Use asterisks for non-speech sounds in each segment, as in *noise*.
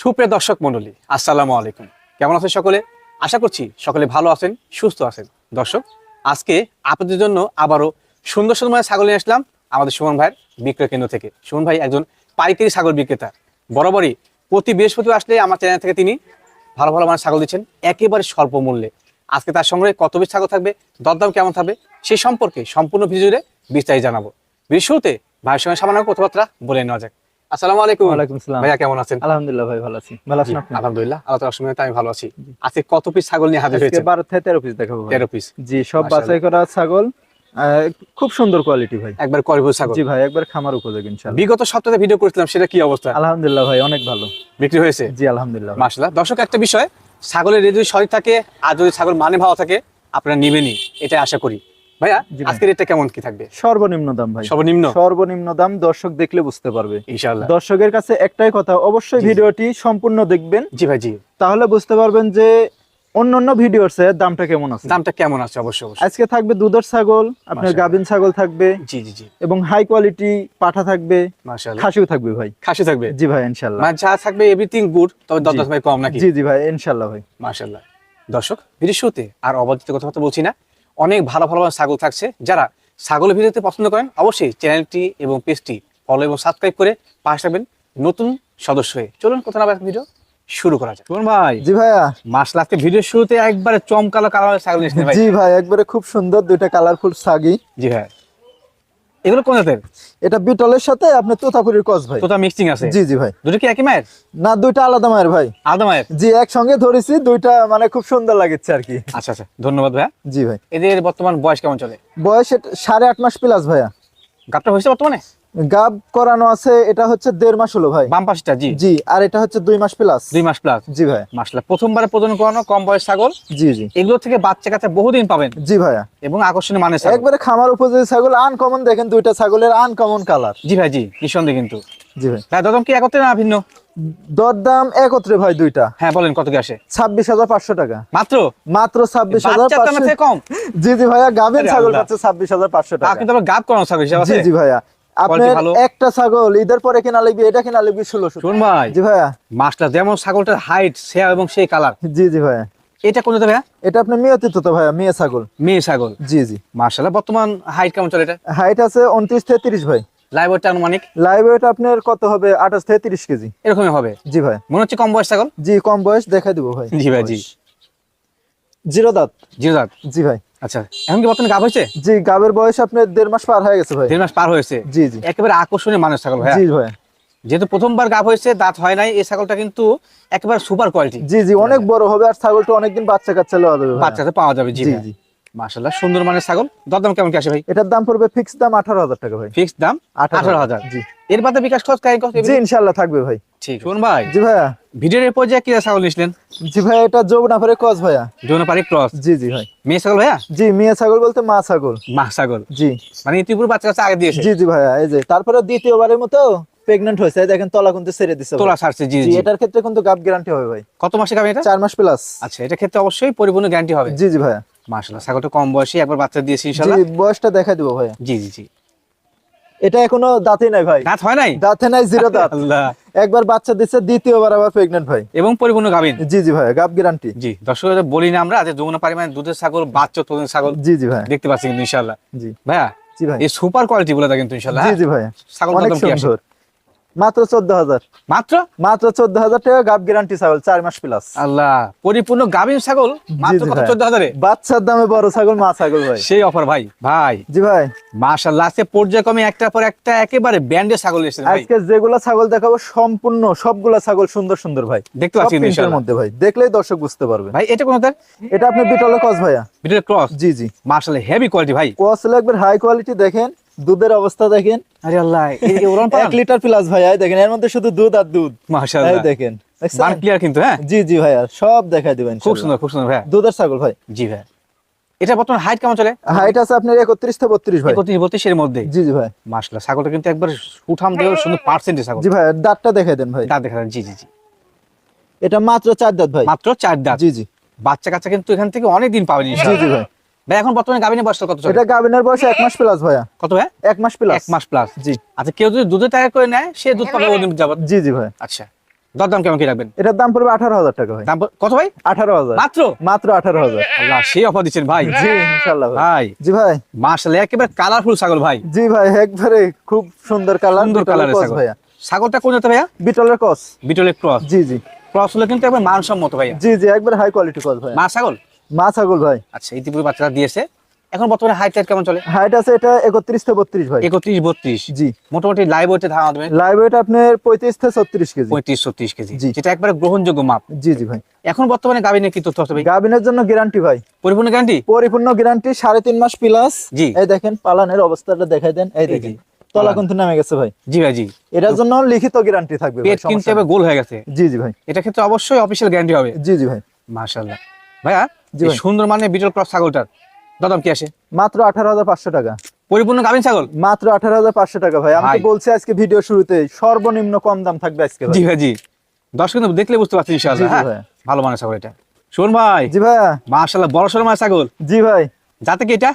সুপ্রিয় দর্শক মণ্ডলী, আসসালামু আলাইকুম। কেমন আছেন সকলে? আশা করছি সকলে ভালো আছেন, সুস্থ আছেন। দর্শক, আজকে আপনাদের জন্য আবারও সুন্দর সুন্দর ছাগল নিয়ে আসলাম আমাদের সুমন ভাইয়ের বিক্রয় কেন্দ্র থেকে। সুমন ভাই একজন পাইকারি ছাগল বিক্রেতা। বরাবরই প্রতি বৃহস্পতিবার আসলে আমার চ্যানেল থেকে তিনি ভালো ভালো মানে ছাগল দিচ্ছেন, একেবারে স্বল্প মূল্যে। আজকে তার সঙ্গে কত বেশি ছাগল থাকবে, দরদাম কেমন থাকবে সেই সম্পর্কে সম্পূর্ণ ভিডিও বিস্তারিত জানাব। শুরুতে ভাইয়ের সঙ্গে সামান্য কথাবার্তা বলে নেওয়া যাক। আসসালামু আলাইকুম। ওয়ালাইকুম আসসালাম। ভাইয়া কেমন আছেন? আলহামদুলিল্লাহ ভাই ভালো আছি। ভালো আছেন আপনি? আলহামদুলিল্লাহ। আল্লাহ তাআলার সময় আমি ভালো আছি। আজকে কত পিস ছাগল নিয়ে হাজির আজকে থেকে পিস দেখাবো ভাই। তেরো পিস জি সব বাছাই করা ছাগল খুব সুন্দর কোয়ালিটি ভাই। একবার করিবুল ছাগল। জি ভাই একবার খামার উপযোগী ইনশাআল্লাহ। বিগত সপ্তাহে ভিডিও করেছিলাম সেটা কি অবস্থা? আলহামদুলিল্লাহ ভাই অনেক ভালো। বিক্রি হয়েছে? জি আলহামদুলিল্লাহ। মাশাআল্লাহ। দর্শক একটা বিষয় ছাগলের যদি সঠিক থাকে আর যদি ছাগল মানে ভালো থাকে আপনারা নিবেনই এটাই আশা করি। ভাইয়া আজকের রেটটা কেমন কি থাকবে? সর্বনিম্ন দাম ভাই। সর্বনিম্ন? সর্বনিম্ন দাম দর্শক দেখলে বুঝতে পারবে। ইনশাআল্লাহ। দর্শকের কাছে একটাই কথা অবশ্যই ভিডিওটি সম্পূর্ণ দেখবেন। জি ভাই জি। তাহলে বুঝতে পারবেন যে অন্যান্য ভিডিওর চেয়ে দামটা কেমন আছে। দামটা কেমন আছে? অবশ্যই অবশ্যই। আজকে থাকবে দুধের ছাগল আপনার। গাভিন ছাগল থাকবে। জি জি জি। এবং হাই কোয়ালিটি পাঠা থাকবে। মাশাআল্লাহ। খাসিও থাকবে ভাই। খাসি থাকবে? জি ভাই ইনশাল্লাহ মানে যা থাকবে এভরিথিং গুড তবে দশ দশ ভাই কম নাকি? জি জি ভাই ইনশাল্লাহ ভাই। মাশাল্লাহ দর্শক ভিডিও শুরুতে আর অবাধিত কথাবার্তা বলছি না। অনেক ভালো ভালো ভালো ছাগল থাকছে। যারা ছাগলের ভিডিওতে পছন্দ করেন অবশ্যই চ্যানেলটি এবং পেজটি ফলো এবং সাবস্ক্রাইব করে পাশে থাকবেন নতুন সদস্য হয়ে। চলুন কোথাও না ভিডিও শুরু করা যাক। কোন ভাই। জি ভাইয়া। মাস লাগতে ভিডিও শুরুতে একবারে চমকালো কালার ছাগল নিয়েছেন ভাই জি ভাই একবারে খুব সুন্দর দুইটা কালারফুল ছাগি। জি ভাই। এগুলো কোন জাতের? এটা বিটলের সাথে আপনি তোতাপুরির কস ভাই। তোতা মিক্সিং আছে? জি জি ভাই। দুটো কি একই মায়ের? না দুইটা আলাদা মায়ের ভাই। আলাদা মায়ের? জি একসঙ্গে ধরেছি দুইটা মানে খুব সুন্দর লাগছে আর কি। আচ্ছা আচ্ছা ধন্যবাদ ভাইয়া। জি ভাই। এদের বর্তমান বয়স কেমন চলে? বয়স সাড়ে আট মাস প্লাস ভাইয়া। গাপটা হয়েছে বর্তমানে? গাব করানো আছে এটা হচ্ছে দেড় মাস হলো ভাই। বাম পাশটা জি। জি আর এটা হচ্ছে দুই মাস প্লাস দুই মাস প্লাস জি ভাই। মাসলা প্রথমবারে প্রজনন করানো কম বয়স ছাগল। জি জি। এগুলো থেকে বাচ্চা কাচ্চা বহুদিন পাবেন। জি ভাইয়া। এবং আকর্ষণীয় ছাগল। একবারে খামার উপযোগী ছাগল আনকমন দেখেন দুইটা ছাগলের আনকমন কালার জি ভাই জি নিঃসন্দেহে কিন্তু। জি ভাই। ভাই দদম কি একত্রে না ভিন্ন? দরদাম একত্রে ভাই দুইটা। হ্যাঁ বলেন কত কি আসে? ছাব্বিশ হাজার পাঁচশো টাকা। মাত্র? মাত্র ছাব্বিশ হাজার কম। জি জি ভাইয়া গাভীর ছাগল। পাচ্ছে ছাব্বিশ হাজার পাঁচশো টাকা। কিন্তু গাপ করানো ছাগল জি জি ভাইয়া। একটা ছাগল ঈদের পরে কিনা লাগবে এটা কিনা লাগবে ষোলোশো শুন ভাই জি ভাইয়া। মাসলা যেমন ছাগলটার হাইট সে এবং সেই কালার জি জি ভাইয়া। এটা কোন ভাইয়া? এটা আপনি মেয়েতে তো ভাইয়া মেয়ে ছাগল। মেয়ে ছাগল। জি জি। মার্শাল্লাহ বর্তমান হাইট কেমন চলে এটা? হাইট আছে উনত্রিশ থেকে তিরিশ ভাই। লাইভ ওয়েটটা আনুমানিক? লাইভ ওয়েট আপনার কত হবে? আঠাশ থেকে তিরিশ কেজি। এরকমই হবে? জি ভাই। মনে হচ্ছে কম বয়স ছাগল? জি কম বয়স দেখাই দিব ভাই। জি ভাই জি। জিরো দাঁত। জিরো দাঁত? জি ভাই। আচ্ছা এখন কি বর্তমানে গাপ হয়েছে? জি গাবের বয়স আপনার দেড় মাস পার হয়ে গেছে ভাই। দেড় মাস পার হয়েছে? জি জি। একেবারে আকর্ষণীয় মানুষ ছাগল ভাইয়া। জি ভাই। যেহেতু প্রথমবার গাভ হয়েছে দাঁত হয় নাই এই ছাগলটা কিন্তু একেবারে সুপার কোয়ালিটি। জি জি অনেক বড় হবে আর ছাগলটা অনেকদিন বাচ্চা কাচ্চা লওয়া যাবে। বাচ্চাতে পাওয়া যাবে জি জি। মাশাআল্লাহ সুন্দর মানের ছাগল। দরদাম কেমন কি আসে ভাই? এটার দাম পড়বে ফিক্স দাম আঠারো হাজার টাকা ভাই। ফিক্সড দাম আঠারো হাজার। জি। এর বাদে বিকাশ খরচ কাই খরচ জি ইনশাল্লাহ থাকবে ভাই। ঠিক শুন ভাই জি ভাইয়া। ভিডিওর এরপর যে কি ছাগল নিয়েছিলেন জি ভাই এটা কস ভাইয়া। ক্রস? জি জি ভাই। মেয়ে ছাগল ভাইয়া? জি মেয়ে ছাগল বলতে মা ছাগল। মা ছাগল। জি। মানে ইতিপুর বাচ্চা কাছে আগে দিয়েছে জি জি ভাইয়া এই যে। তারপরে দ্বিতীয়বারের মতো প্রেগনেন্ট হয়েছে। দেখেন তলা কিন্তু ছেড়ে দিছে। তোলা ছাড়ছে জি জি এটার ক্ষেত্রে কিন্তু গাব গ্যারান্টি হবে ভাই। কত মাসে গাবে এটা? চার মাস প্লাস আচ্ছা এটা ক্ষেত্রে অবশ্যই পরিপূর্ণ গ্যারান্টি হবে। জি জি ভাইয়া। মাশাআল্লাহ ছাগলটা কম বয়সী একবার বাচ্চা দিয়েছি ইনশাআল্লাহ। বয়সটা দেখা দিব ভাইয়া। জি জি জি। এটা এখনও দাঁতই নাই ভাই। দাঁত হয় নাই? দাঁতে নাই জিরো দাঁত। আল্লাহ। একবার বাচ্চা দিচ্ছে দ্বিতীয়বার আবার প্রেগনেন্ট ভাই। এবং পরিপূর্ণ গাবিন জি জি ভাইয়া গাব গ্যারান্টি জি দর্শকদের বলি না আমরা যে যমুনা পরিমাণে দুধের ছাগল বাচ্চা তোদের ছাগল। জি জি ভাইয়া। দেখতে পাচ্ছি কিন্তু ইনশাআল্লাহ। জি। ভাইয়া জি ভাই এই সুপার কোয়ালিটি বলে কিন্তু ইনশাআল্লাহ জি? জি ভাইয়া। ছাগল অনেক সুন্দর। মাত্র চোদ্দ হাজার। মাত্র? মাত্র চোদ্দ হাজার টাকা গাব গ্যারান্টি ছাগল চার মাস প্লাস আল্লাহ পরিপূর্ণ গাবিন ছাগল? মাত্র জি কত? ভাই। চোদ্দ হাজারে? বাচ্চার দামে বড় ছাগল মা ছাগল ভাই। সেই অফার ভাই ভাই। জি ভাই। মাশাআল্লাহ আজকে পর্যায়ক্রমে একটার পর একটা একেবারে ছাগল এসেছে আজকে যেগুলা ছাগল দেখাবো সম্পূর্ণ সবগুলা ছাগল সুন্দর সুন্দর ভাই। দেখতে পাচ্ছি ইনশাআল্লাহ। মধ্যে ভাই। দেখলেই দর্শক বুঝতে পারবে। ভাই এটা কোন তার এটা আপনি বিটলে কস ভাইয়া। ভিডিও ক্রস জি জি। মাশাআল্লাহ হেভি কোয়ালিটি ভাই। কস একবার হাই কোয়ালিটি দেখেন। দুধের অবস্থা দেখেন। আরে আল্লাহ *laughs* এক লিটার প্লাস ভাইয়া দেখেন এর মধ্যে শুধু দুধ আর দুধ। মাশাআল্লাহ। দেখেন? মান ক্লিয়ার কিন্তু হ্যাঁ? জি জি ভাইয়া সব দেখাই দিবেন খুব সুন্দর খুব সুন্দর ভাই দুধের ছাগল ভাই। জি ভাই এটা বর্তমান হাইট কেমন চলে? হাইট আছে আপনার একত্রিশ থেকে বত্রিশ ভাই। একত্রিশ বত্রিশের মধ্যে? জি জি ভাই। মাশাআল্লাহ ছাগলটা কিন্তু একবার উঠাম দেওয়ার সুন্দর পার্সেন্টেজ ছাগল। জি ভাই দাঁতটা দেখাই দেন ভাই। দাঁত দেখা যাচ্ছে, জি জি জি। এটা মাত্র চার দাঁত ভাই। মাত্র চার দাঁত? জি জি। বাচ্চা কাচ্চা কিন্তু এখান থেকে অনেক দিন পাবেন জি জি ভাই। ভাই এখন বর্তমানে গাবিনের বয়স কত এটা গাভিনের বয়স এক মাস প্লাস ভাইয়া। কত ভাই? এক মাস প্লাস এক মাস প্লাস জি। আচ্ছা কেউ যদি দুধে টাকা করে নেয় সে দুধ পাবে ওদিন যাবত জি জি ভাই। আচ্ছা দরদাম কেমন কি রাখবেন? এটার দাম পড়বে আঠারো হাজার টাকা ভাই। দাম কত ভাই? আঠারো হাজার। মাত্র? মাত্র আঠারো হাজার। আল্লাহ সেই অফার দিচ্ছেন ভাই। জি ইনশাল্লাহ ভাই। ভাই। জি ভাই। একেবারে কালারফুল ছাগল ভাই। জি ভাই একবারে খুব সুন্দর কালার সুন্দর কালারের ছাগল। ভাইয়া। ছাগলটা কোন জাতের ভাইয়া? বিটলের কস বিটলের ক্রস জি জি। ক্রস হলে কিন্তু একবার মানসম্মত ভাইয়া। জি জি একবার হাই কোয়ালিটি কস ভাই মা ছাগল? মা ছাগল ভাই। আচ্ছা ইতিপূর্বে দিয়েছে এখন বর্তমানে হাইট টাইট কেমন চলে? হাইট আছে এটা একত্রিশ থেকে বত্রিশ ভাই। একত্রিশ বত্রিশ। জি। মোটামুটি লাইভ ওয়েটে ধারণা দেবেন? লাইভ ওয়েট আপনার পঁয়ত্রিশ থেকে ছত্রিশ কেজি। পঁয়ত্রিশ ছত্রিশ কেজি। যেটা একবারে গ্রহণযোগ্য মাপ। জি জি ভাই। এখন বর্তমানে কি তথ্য হবে গাভিনের জন্য গ্যারান্টি ভাই। পরিপূর্ণ গ্যারান্টি পরিপূর্ণ গ্যারান্টি সাড়ে তিন মাস প্লাস জি। এই দেখেন পালানের অবস্থাটা দেখাই দেন। এই দেখেন। তলা। কিন্তু নামে গেছে ভাই। জি ভাই জি। এটার জন্য লিখিত গ্যারান্টি থাকবে ভাই, পেট কিন্তু গোল হয়ে গেছে। জি জি ভাই। এটা ক্ষেত্রে অবশ্যই অফিসিয়াল গ্যারান্টি হবে। জি জি ভাই। মাশাআল্লাহ। ভাইয়া ভাই। সুন্দর মানে বিটল ক্রস ছাগলটার। দাদাম কি আসে? মাত্র আঠারো হাজার পাঁচশো টাকা। পরিপূর্ণ গাবিন ছাগল? মাত্র আঠারো হাজার পাঁচশো টাকা ভাই। আমি বলছি আজকে ভিডিও শুরুতে সর্বনিম্ন কম দাম থাকবে আজকে জি ভাই জি। দর্শক কিন্তু দেখলে বুঝতে জি হ্যাঁ? ভাই। ভালো মানে ছাগল এটা। শুন ভাই। জি ভাইয়া মাশাআল্লাহ বড় সড়ো মানে ছাগল। জি ভাই। যাতে কি এটা?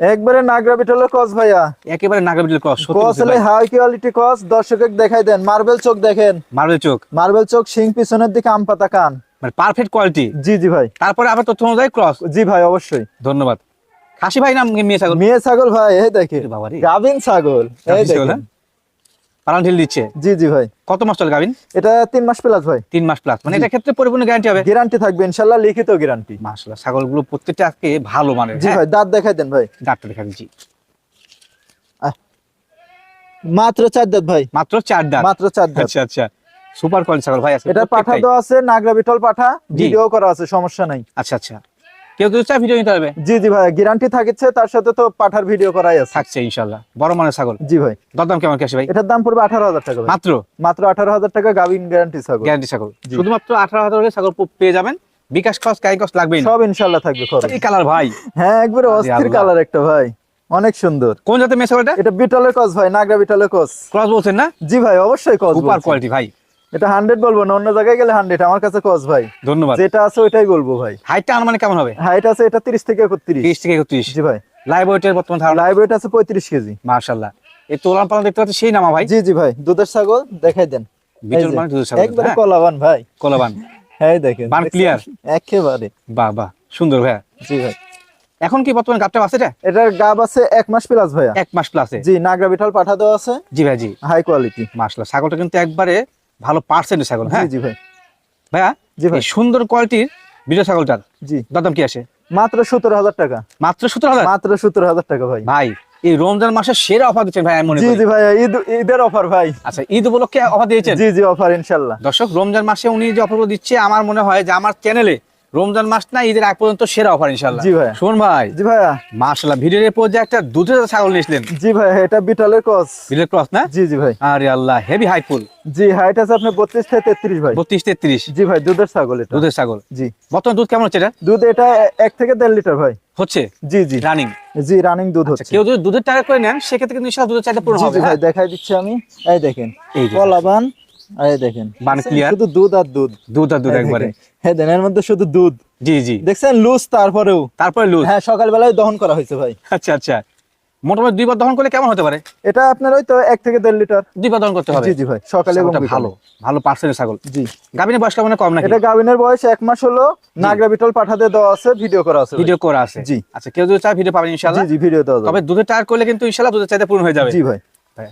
একবারে নাগরা বিটলের কস ভাইয়া। একেবারে নাগা বিটল ক্রস কস হলে হাই কোয়ালিটি কস দর্শকের দেখাই দেন মার্বেল চোখ দেখেন। মার্বেল চোখ। মার্বেল চোখ সিং পিছনের দিকে আম পাতা কান। মানে পারফেক্ট কোয়ালিটি জি জি ভাই। তারপরে আবার তথ্য অনুযায়ী ক্রস জি ভাই অবশ্যই। ধন্যবাদ। খাসি ভাই নাম মেয়ে ছাগল? মেয়ে ছাগল ভাই এই দেখেন। এ বাবা রে। ছাগল এই গাভীর ছাগল, ঢিল দিচ্ছে। জি জি ভাই। কত মাস চলে গাবিন এটা তিন মাস প্লাস ভাই। তিন মাস প্লাস মানে এটা ক্ষেত্রে পরিপূর্ণ গ্যারান্টি হবে। গ্যারান্টি থাকবে ইনশাল্লাহ লিখিত গ্যারান্টি মাশাআল্লাহ ছাগলগুলো প্রত্যেকটা আজকে ভালো মানে জি ভাই দাঁত দেখাই দেন ভাই। ডাক্তার দেখা দিচ্ছি। মাত্র চার দাঁত ভাই। মাত্র চার দাঁত। মাত্র চার দাঁত। আচ্ছা আচ্ছা। সুপার কোয়ালিটি ছাগল ভাই আছে এটা পাঠা। দেওয়া আছে নাগরা বিটল পাঠা ভিডিও করা আছে সমস্যা নাই। আচ্ছা আচ্ছা। কেউ যদি চায় ভিডিও নিতে হবে? জি জি ভাই গ্যারান্টি থাকছে তার সাথে তো পাঠার ভিডিও করাই আছে। থাকছে ইনশাল্লাহ। বড় মানের ছাগল। জি ভাই। দরদাম কেমন কাছে ভাই? এটার দাম পড়বে আঠারো হাজার টাকা ভাই। মাত্র? মাত্র আঠারো হাজার টাকা গাভিন গ্যারান্টি ছাগল। গ্যারান্টি ছাগল। শুধুমাত্র আঠারো হাজার ছাগল পেয়ে যাবেন। বিকাশ কস কাই কস লাগবে সব ইনশাল্লাহ থাকবে খরচ। এই কালার ভাই। হ্যাঁ একবারে অস্থির কালার একটা ভাই। অনেক সুন্দর। কোন জাতের মেয়ে ছাগলটা? এটা বিটলের কস ভাই নাগরা বিটলের কস ক্রস বলছেন না? জি ভাই অবশ্যই কস সুপার কোয়ালিটি ভাই। এটা হান্ড্রেড বলব না অন্য জায়গায় গেলে হান্ড্রেড আমার কাছে কস ভাই। ধন্যবাদ। যেটা আছে ওইটাই বলব ভাই। হাইটটা আনুমানিক কেমন হবে? হাইট আছে এটা তিরিশ থেকে একত্রিশ। তিরিশ থেকে একত্রিশ। জি ভাই। লাইভ ওয়েটের বর্তমান লাইভ ওয়েট আছে পঁয়ত্রিশ কেজি। মার্শাল্লাহ এই তোলান পালন দেখতে পাচ্ছি সেই নামা ভাই। জি জি ভাই। দুধের ছাগল দেখাই দেন। মানে একবারে হ্যাঁ? কলাবান ভাই। কলাবান। *laughs* হ্যাঁ দেখেন বান clear? একেবারে। বাহ বাহ। সুন্দর ভাইয়া। জি ভাই। এখন কি বর্তমান গাপটা আছে এটা? এটার গাব আছে এক মাস প্লাস ভাইয়া। এক মাস প্লাসে জি নাগরা বিঠাল পাঠা দেওয়া আছে। জি ভাই জি। হাই কোয়ালিটি মাসলা ছাগলটা কিন্তু একবারে ভালো পার্সেন্টের ছাগল হ্যাঁ? জি ভাই। ভাইয়া জি ভাই। সুন্দর কোয়ালিটির বিজয় ছাগলটার জি। দাদাম কি আসে? মাত্র সতেরো হাজার টাকা। মাত্র সতেরো হাজার? মাত্র সতেরো হাজার টাকা ভাই। ভাই এই রমজান মাসে সেরা অফার দিচ্ছেন ভাই মনে জি জি ভাই ঈদ ঈদের অফার ভাই। আচ্ছা ঈদ উপলক্ষে অফার দিয়েছেন? জি জি অফার ইনশাল্লাহ। দর্শক রমজান মাসে উনি যে অফারগুলো দিচ্ছে আমার মনে হয় যে আমার চ্যানেলে রমজান মাস না ঈদের আগ পর্যন্ত সেরা অফার ইনশাল্লাহ জি ভাই। শোন ভাই। জি ভাই মার্শাল্লাহ ভিডিওর পর যে একটা দুধের ছাগল নিয়েছিলেন। জি ভাই এটা বিটলের কস ভিডিও ক্রস না? জি জি ভাই। আরে আল্লাহ হেভি হাইফুল জি হাইট আছে আপনার বত্রিশ থেকে তেত্রিশ ভাই। বত্রিশ তেত্রিশ জি ভাই দুধের ছাগল এটা। দুধের ছাগল। জি। বর্তমান দুধ কেমন হচ্ছে এটা? দুধ এটা এক থেকে দেড় লিটার ভাই। হচ্ছে? জি জি। রানিং জি রানিং দুধ হচ্ছে। কেউ যদি দুধের টাকা করে নেন সেক্ষেত্রে কিন্তু দুধের চাহিদা পূরণ হবে জি ভাই হ্যাঁ? দেখাই দিচ্ছি আমি। এই দেখেন এই কলাবান এই দেখেন। বান clear? শুধু দুধ আর দুধ। দুধ আর দুধ একবারে। হ্যাঁ দেন এর মধ্যে শুধু দুধ। জি জি। দেখছেন? লুজ তারপরেও। তারপরে লুজ। হ্যাঁ সকালবেলায় দহন করা হয়েছে ভাই। আচ্ছা আচ্ছা। মোটামুটি দুইবার দহন করলে কেমন হতে পারে? এটা আপনার ওই তো এক থেকে দেড় লিটার। দুইবার দহন করতে হবে। জি জি ভাই সকালে এবং ভালো ভালো পার্সেন্টের ছাগল। জি। গাভিনের বয়স কেমন কম নাকি? এটা বয়স এক মাস হলো। নাগরা বিটল পাঠাতে দেওয়া আছে ভিডিও করা আছে ভিডিও করা আছে। জি। আচ্ছা কেউ যদি চায় ভিডিও পাবেন ইনশাআল্লাহ। জি ভিডিও দেওয়া তবে দুধের টায়ার করলে কিন্তু ইনশাআল্লাহ দুধের চাহিদা পূরণ হয়ে যাবে। জি ভাই,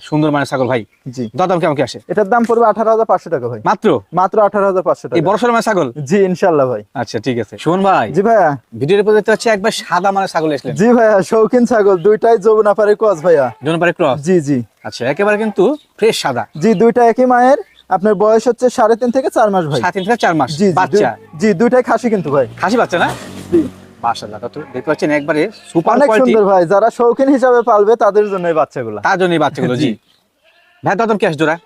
সুন্দর মানে ছাগল ভাই। জি। দাম কেমন কি আসে? এটার দাম পড়বে আঠারো হাজার পাঁচশো টাকা ভাই। মাত্র? মাত্র আঠারো হাজার পাঁচশো টাকা। বড় সড়ো মানে ছাগল? জি ইনশাল্লাহ ভাই। আচ্ছা ঠিক আছে। শোন ভাই জি ভাইয়া। ভিডিওর উপর দেখতে পাচ্ছি একবার সাদা মানে ছাগল এসলেন জি ভাইয়া শৌখিন ছাগল দুইটাই যমুনা পারে কস ভাইয়া। জনপারে ক্রস? জি জি। আচ্ছা একেবারে কিন্তু ফ্রেশ সাদা। জি দুইটা একই মায়ের। আপনার বয়স হচ্ছে সাড়ে তিন থেকে চার মাস ভাই। সাত তিন থেকে চার মাস। জি জি বাচ্চা? জি দুইটাই খাসি কিন্তু ভাই। খাসি বাচ্চা না? জি। মাশাআল্লাহ। তো দেখতে পাচ্ছেন একবারে সুপার অনেক সুন্দর ভাই যারা শৌখিন হিসাবে পালবে তাদের জন্য এই তার জন্য বাচ্চাগুলো জি। জি। ভাই দাম কি জোড়া?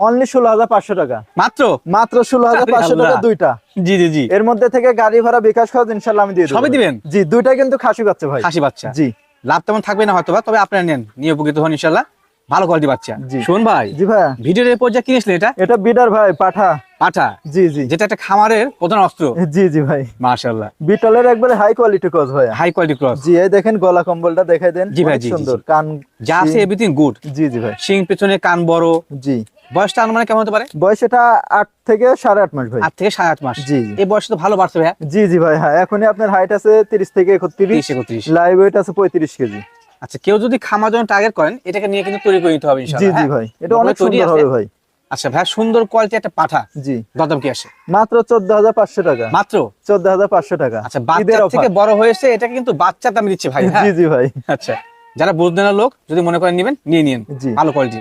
অনলি ষোলো হাজার পাঁচশো টাকা। মাত্র? মাত্র ষোলো হাজার পাঁচশো টাকা দুইটা। জি জি জি। এর মধ্যে থেকে গাড়ি ভাড়া বিকাশ খরচ ইনশাল্লাহ আমি দিয়ে সবই দিবেন? জি দুইটাই কিন্তু খাসি বাচ্চা ভাই। খাসি বাচ্চা। জি। লাভ তেমন থাকবে না হয়তো বা তবে আপনারা নেন। নিয়ে উপকৃত হন ইনশাল্লাহ ভালো কোয়ালিটি বাচ্চা। শোন ভাই জি ভাইয়া ভিডিওর এরপর যা কিনেছিলেন এটা? এটা বিডার ভাই পাঠা। পাঠা? জি জি। যেটা একটা খামারের প্রধান অস্ত্র। জি জি ভাই। মাশাআল্লাহ। বিটলের একবারে হাই কোয়ালিটি কস ভাইয়া। হাই কোয়ালিটি ক্রস জি এই দেখেন গলা কম্বলটা দেখাই দেন। জি ভাই, সুন্দর। কান যা আছে এভরিথিং গুড জি জি ভাই। শিং পেছনে কান বড়। জি। বয়সটা আনুমানিক কেমন হতে পারে? বয়স এটা আট থেকে সাড়ে আট মাস ভাই। আট থেকে সাড়ে আট মাস। জি এই বয়সটা তো ভালো বাড়ছে ভাইয়া। জি জি ভাই হ্যাঁ। এখনই আপনার হাইট আছে তিরিশ থেকে একত্রিশ। একত্রিশ। লাইভ ওয়েট আছে পঁয়ত্রিশ কেজি। আচ্ছা কেউ যদি খামার জন্য টার্গেট করেন এটাকে নিয়ে কিন্তু তৈরি করে নিতে হবে জি ইনশাআল্লাহ জি হ্যাঁ? ভাই এটা অনেক সুন্দর হবে ভাই। আচ্ছা ভাইয়া সুন্দর কোয়ালিটি একটা পাঠা। জি। দরদাম কি আসে? মাত্র চোদ্দ হাজার পাঁচশো টাকা। মাত্র? চোদ্দ হাজার পাঁচশো টাকা। আচ্ছা বাচ্চাদের বাচ্চা থেকে বড় হয়েছে এটা কিন্তু বাচ্চা দাম দিচ্ছে ভাই হ্যাঁ? জি জি ভাই। আচ্ছা যারা বুঝতে না লোক যদি মনে করেন নেবেন নিয়ে নিন। ভালো কোয়ালিটি